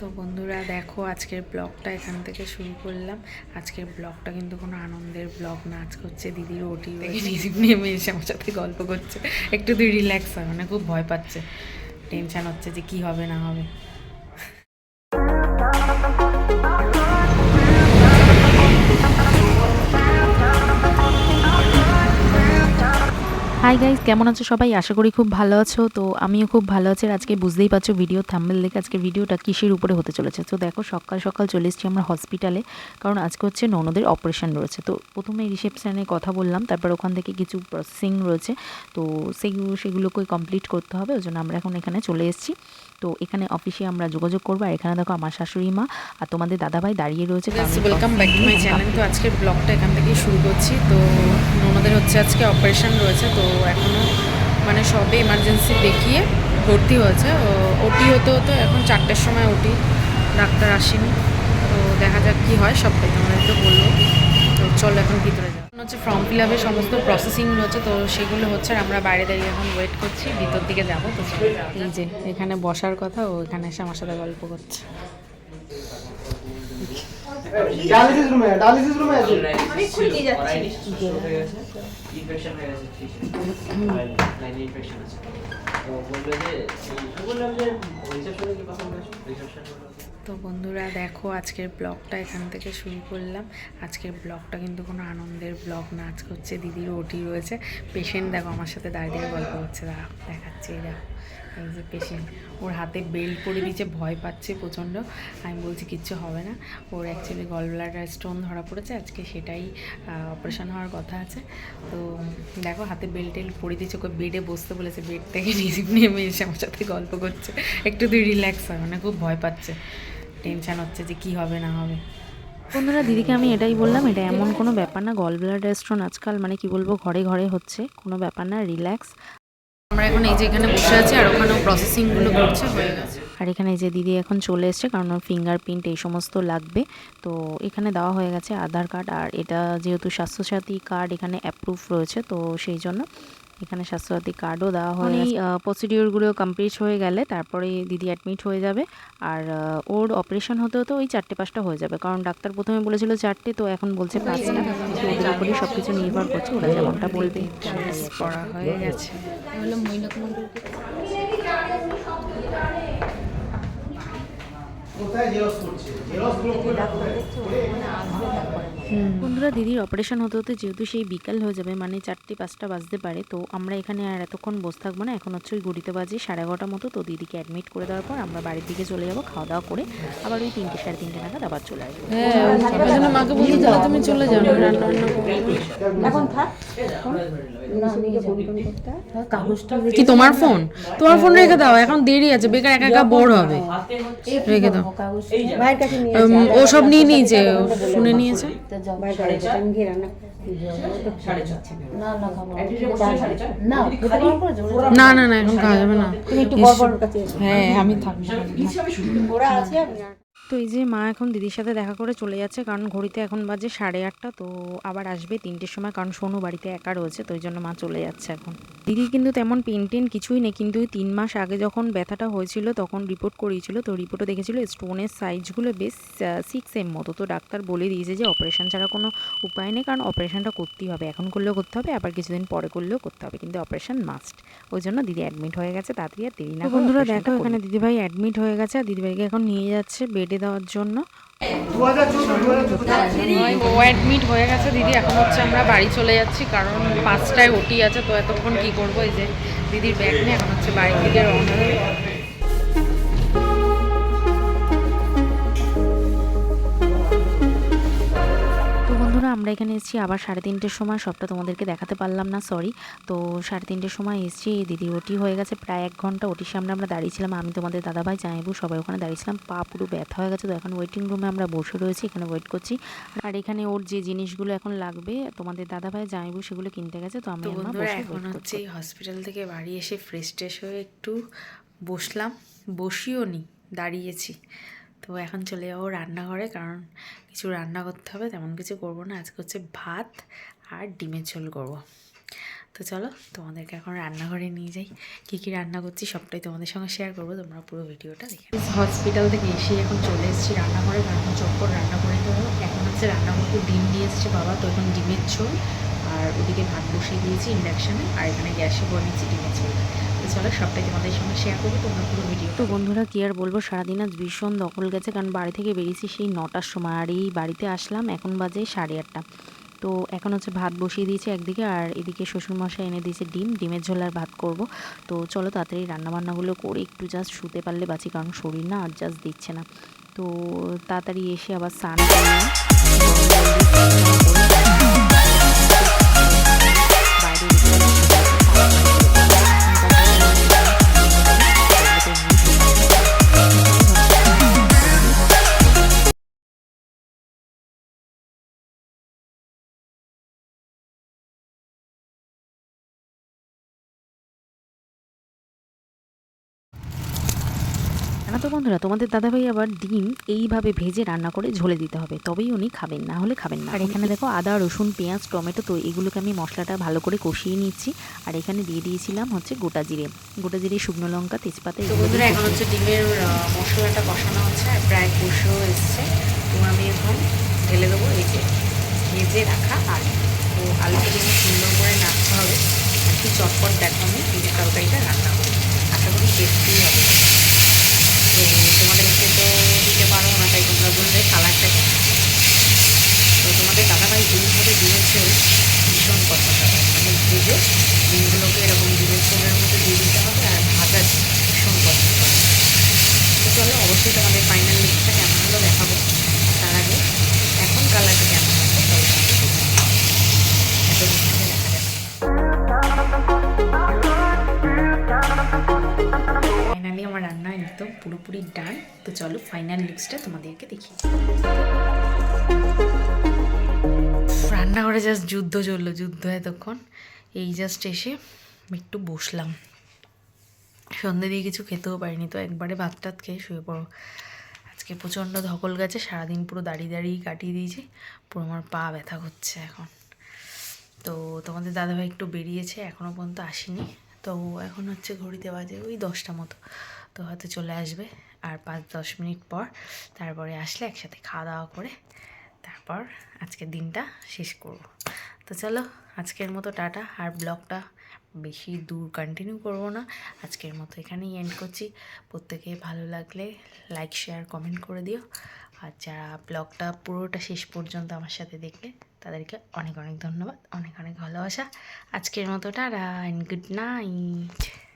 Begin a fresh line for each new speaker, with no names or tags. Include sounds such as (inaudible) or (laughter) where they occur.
তো বন্ধুরা দেখো আজকের ব্লগটা এখান থেকে শুরু করলাম। আজকের ব্লগটা কিন্তু কোনো আনন্দের ব্লগ না। আজকে হচ্ছে দিদির ওটি নেমে এসে আমার সাথে গল্প করছে। একটু তুই রিল্যাক্স হয় মানে খুব ভয় পাচ্ছে। টেনশান হচ্ছে যে কি হবে না হবে।
হাই গাইজ কেমন আছো সবাই? আশা করি খুব ভালো আছো। তো আমিও খুব ভালো আছি। আজকে বুঝতেই পারছ ভিডিও থাম্বেল দেখে আজকে ভিডিওটা কিসের উপরে হতে চলেছে? তো দেখো, সকাল সকাল চলে এসেছি আমরা হসপিটালে কারণ আজকে হচ্ছে ননদের অপারেশন রয়েছে। তো প্রথমে রিসেপশানে কথা বললাম, তারপর ওখান থেকে কিছু প্রসেসিং রয়েছে। তো সেগুলো সেগুলোকে কমপ্লিট করতে হবে। ওই জন্য আমরা এখন এখানে চলে এসেছি। তো এখানে অফিসে আমরা যোগাযোগ করব। আর এখানে দেখো আমার শাশুড়ি মা আর তোমাদের দাদাভাই দাঁড়িয়ে রয়েছে।
Welcome back to my channel তো আজকের ব্লগটা এখান থেকেই শুরু করছি। তো ওনাদের হচ্ছে আজকে অপারেশন রয়েছে। তো এখনও মানে সবে এমার্জেন্সি দেখিয়ে ভর্তি হয়েছে। ওটি হতে হতো এখন চারটের সময় ওটি ডাক্তার আসেনি। তো দেখা যাক কী হয় সবটাই তোমাদেরকে বলব। তো চলো এখন ভিতরে যাও হচ্ছে ফর্ম ফিল আপের সমস্ত প্রসেসিং রয়েছে তো সেগুলো হচ্ছে আর আমরা বাইরে দাঁড়িয়ে এখন ওয়েট করছি ভিতর দিকে যাব তো এই যে এখানে বসার কথা ও এখানে এসে আমার সাথে গল্প করছে।
ডায়ালিসিস রুমে ডায়ালিসিস রুমে আছে।
ইনফেকশন হয়ে গেছে। লাইনে ইনফেকশন আছে। তো বলল যে বললাম যে রিসেপশনে কি কথা বলেছ? রিসেপশন
তো বন্ধুরা দেখো আজকের ব্লগটা এখান থেকে শুরু করলাম। আজকের ব্লগটা কিন্তু কোনো আনন্দের ব্লগ না। আজকে হচ্ছে দিদির ওটি রয়েছে। পেশেন্ট দেখো আমার সাথে দাঁড়িয়ে গল্প করছে। দাঁড়া, দেখাচ্ছে, এই দেখো, এই যে পেশেন্ট ওর হাতে বেল্ট পরে দিয়েছে, ভয় পাচ্ছে প্রচণ্ড। আমি বলছি, কিচ্ছু হবে না। ওর অ্যাকচুয়ালি গল ব্লাডার স্টোন ধরা পড়েছে। আজকে সেটাই অপারেশন হওয়ার কথা আছে। তো দেখো, হাতে বেল্ট টেল্ট পরে দিয়েছে। ওকে বেডে বসতে বলেছে। বেড থেকে (laughs) রিসিভ নেমে এসে আমার সাথে গল্প করছে। একটু তুই রিল্যাক্স হয় মানে খুব ভয় পাচ্ছে। টেনশন হচ্ছে যে কি হবে না হবে।
বন্ধুরা দিদিকে আমি এটাই বললাম এটা এমন কোনো ব্যাপার না। গল ব্লাডার স্টোন আজকাল মানে কি বলব ঘরে ঘরে হচ্ছে কোনো ব্যাপার না রিল্যাক্স
আমরা এখন এই যে এখানে বসে আছি আর ওখানেও প্রসেসিংগুলো করছে হয়ে গেছে।
আর এখানে এই যে দিদি এখন চলে এসছে কারণ ওর ফিঙ্গারপ্রিন্ট এই সমস্ত লাগবে। তো এখানে দেওয়া হয়ে গেছে আধার কার্ড আর এটা যেহেতু স্বাস্থ্যসাথী কার্ড এখানে অ্যাপ্রুভ রয়েছে তো সেই জন্য এখানে স্বাস্থ্যসাথী কার্ডও দেওয়া হয় এই প্রসিডিওরগুলো কমপ্লিট হয়ে গেলে তারপরে দিদি অ্যাডমিট হয়ে যাবে। আর ওর অপারেশন হতে হতে ওই চারটে পাঁচটা হয়ে যাবে। কারণ ডাক্তার প্রথমে বলেছিল চারটে তো এখন বলছে পাঁচটা। তো ওদের উপরেই সব কিছু নির্ভর করছে ওরা যেমনটা বলবে।
পড়া হয়ে গেছে।
বন্ধুরা দিদির অপারেশন হতে হতে যেহেতু সেই বিকাল হয়ে যাবে মানে চারটে পাঁচটা বাজতে পারে তো আমরা এখানে আর এতক্ষণ বসে থাকব না। এখন হচ্ছে ওই ঘড়িতে বাজে সাড়ে এগারোটা মতো তো দিদিকে অ্যাডমিট করে দেওয়ার পর আমরা বাড়ির দিকে চলে যাব খাওয়া দাওয়া করে আবার ওই তিনটে সাড়ে তিনটে নাগাদ আবার চলে আসব।
হ্যাঁ তুমি চলে যাও
এখন হয়।
কি তোমার ফোন তোমার ফোন রেখে দাও এখন দেরি আছে বেকার একা একা বোর হবে। রেখে দাও।
কাগজ ভাইয়ের কাছে নিয়ে
উম, ও সব নিয়ে নিয়েছে ও শুনে নিয়েছে?
না না না
এখন খাওয়া যাবে না।
একটু বড় বড় কাছে
হ্যাঁ আমি থাকব।
ওরা আছে
তো এই যে মা এখন দিদির সাথে দেখা করে চলে যাচ্ছে কারণ ঘড়িতে এখন বাজে সাড়ে আটটা তো আবার আসবে তিনটের সময় কারণ সোনু বাড়িতে একা রয়েছে তো ওই জন্য মা চলে যাচ্ছে এখন। দিদি কিন্তু তেমন পেন টেন কিছুই নেই কিন্তু ওই তিন মাস আগে যখন ব্যথাটা হয়েছিল তখন রিপোর্ট করিয়েছিল তো রিপোর্টে দেখেছিল স্টোনের সাইজগুলো বেশ সিক্স এম মতো। তো ডাক্তার বলে দিয়েছে যে অপারেশন ছাড়া কোনো উপায় নেই কারণ অপারেশনটা করতেই হবে এখন করলেও করতে হবে আবার কিছুদিন পরে করলেও করতে হবে কিন্তু অপারেশন মাস্ট ওই জন্য দিদি অ্যাডমিট হয়ে গেছে তাড়াতাড়ি আর দেরি না বন্ধুরা দেখো এখানে দিদিভাই অ্যাডমিট হয়ে গেছে আর দিদিভাইকে এখন নিয়ে যাচ্ছে বেডে দেওয়ার জন্য।
ও অ্যাডমিট হয়ে গেছে, দিদি। এখন হচ্ছে আমরা বাড়ি চলে যাচ্ছি, কারণ পাঁচটায় ওটি আছে, তো এতক্ষণ কি করব? এই যে দিদির ব্যাগ নিয়ে এখন হচ্ছে বাড়ি থেকে রওনা
আমরা এখানে এসেছি আবার সাড়ে তিনটের সময় সবটা তোমাদেরকে দেখাতে পারলাম না সরি তো সাড়ে তিনটের সময় এসেছি দিদি ওটি হয়ে গেছে প্রায় এক ঘণ্টা ওটির সামনে আমরা দাঁড়িয়েছিলাম আমি তোমাদের দাদাভাই জানাইবু সবাই ওখানে দাঁড়িয়েছিলাম পা পুরো ব্যথা হয়ে গেছে তো এখন ওয়েটিং রুমে আমরা বসে রয়েছি এখানে ওয়েট করছি। আর এখানে ওর যে জিনিসগুলো এখন লাগবে তোমাদের দাদাভাই জানাইবু সেগুলো কিনতে গেছে তো আমি
তো
আমরা বসে
এখন হচ্ছে হসপিটাল থেকে বাড়ি এসে ফ্রেশ ট্রেশ হয়ে একটু বসলাম বসিও নি দাঁড়িয়েছি। তো এখন চলে যাব রান্নাঘরে, কারণ কিছু রান্না করতে হবে, তেমন কিছু করব না। আজকে হচ্ছে ভাত আর ডিমের ঝোল করব। তো চলো, তোমাদেরকে এখন রান্নাঘরে নিয়ে যাই। কী কী রান্না করছি সবটাই তোমাদের সঙ্গে শেয়ার করব, তোমরা পুরো ভিডিওটা দেখে হসপিটাল থেকে এসে এখন চলে এসেছি রান্নাঘরে, কারণ চটপট রান্না করে দেবো এখন হচ্ছে রান্না করতে ডিম দিয়ে এসছে বাবা, তো এখন ডিমের ঝোল। আর ওদিকে ভাত বসিয়ে দিয়েছি ইন্ডাকশানে আর এখানে গ্যাসে বনিয়েছি ডিমের ঝোল। তো চলো, সবটাই তোমাদের সঙ্গে শেয়ার করব, তোমরা পুরো ভিডিও
তো বন্ধুরা, কি আর বলব? সারাদিন আজ ভীষণ দখল গেছে, কারণ বাড়ি থেকে বেরিয়েছি সেই নটার সময়, আর এই বাড়িতে আসলাম, এখন বাজে সাড়ে আটটা। তো এখন হচ্ছে ভাত বসিয়ে দিয়েছি একদিকে, আর এদিকে শ্বশুরমশাই এনে দিয়েছে ডিম, ডিমের ঝোল আর ভাত করব। তো চলো তাড়াতাড়ি রান্নাবান্নাগুলো করে একটু জাস্ট শুতে পারলে বাঁচি, কারণ শরীর না আর জাস্ট দিচ্ছে না। তো তাড়াতাড়ি এসে আবার স্নান করলাম জানো তো বন্ধুরা তোমাদের দাদাভাই আবার ডিম এইভাবে ভেজে রান্না করে ঝোলে দিতে হবে তবেই উনি খাবেন না হলে খাবেন না। আর এখানে দেখো আদা রসুন পেঁয়াজ টমেটো তো এগুলোকে আমি মশলাটা ভালো করে কষিয়ে নিচ্ছি। আর এখানে দিয়ে দিয়েছিলাম হচ্ছে গোটা জিরে গোটা জিরে শুকনো লঙ্কা তেজপাতা
বন্ধুরা এখন হচ্ছে ডিমের মশলাটা কষানো হচ্ছে প্রায় কষেও এসছে। তো আমি এখন ঢেলে দেবো এই যে ভেজে রাখা আলু। তো আলুটা কিন্তু সুন্দর করে নাড়তে হবে একটু চটপট দেখো আমি ডিমের তরকারিটা রান্না করি আশা করি টেস্টি ভেজে ডিমগুলোকে এরকম ডিমের ঝোলের মধ্যে দিয়ে দিতে হবে আর ভাজা ভীষণ পছন্দ করে তো চলো, অবশ্যই তোমাদের ফাইনাল লুকটা কেমন হলো দেখাবো। তার আগে এখন কালারটা কেমন হবে ফাইনালি আমার রান্না একদম পুরোপুরি ডান তো চলো ফাইনাল লুকসটা তোমাদেরকে দেখি রান্নাঘরে জাস্ট যুদ্ধ চলল, যুদ্ধ এতক্ষণ। এই জাস্ট এসে একটু বসলাম। সন্ধ্যে দিয়ে কিছু খেতেও পারিনি, তো একবারে ভাত টাত খেয়ে শুয়ে পড়ো। আজকে প্রচণ্ড ধকল গেছে, সারাদিন পুরো দাঁড়িয়ে দাঁড়িয়ে কাটিয়ে দিয়েছি, পুরো আমার পা ব্যথা করছে এখন। তো তোমাদের দাদাভাই একটু বেরিয়েছে এখনও পর্যন্ত আসেনি। তো এখন হচ্ছে ঘড়িতে বাজে ওই দশটা মতো, তো হয়তো চলে আসবে আর পাঁচ দশ মিনিট পর তারপরে আসলে একসাথে খাওয়া দাওয়া করে তারপর আজকের দিনটা শেষ করব। তো চলো আজকের মতো টাটা। আর ব্লগটা বেশি দূর কন্টিনিউ করব না। আজকের মতো এখানেই এন্ড করছি। প্রত্যেকে ভালো লাগলে লাইক শেয়ার কমেন্ট করে দিও। আর যারা ব্লগটা পুরোটা শেষ পর্যন্ত আমার সাথে দেখলে, তাদেরকে অনেক অনেক ধন্যবাদ। অনেক অনেক ভালোবাসা। আজকের মতো টাটা অ্যান্ড গুড নাইট